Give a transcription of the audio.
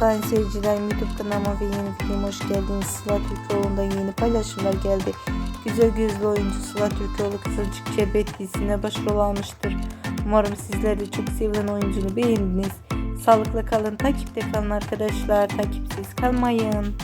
sayın seyircilerim YouTube kanalıma ve yeni videoma hoş geldiniz. Sıla Türkoğlu'nda yeni paylaşımlar geldi. Güzel gözlü oyuncu Sıla Türkoğlu Kızılcık Şerbet dizisine başrol almıştır. Umarım sizler de çok sevilen oyuncunu beğendiniz. Sağlıkla kalın, takipte kalın arkadaşlar. Takipsiz kalmayın.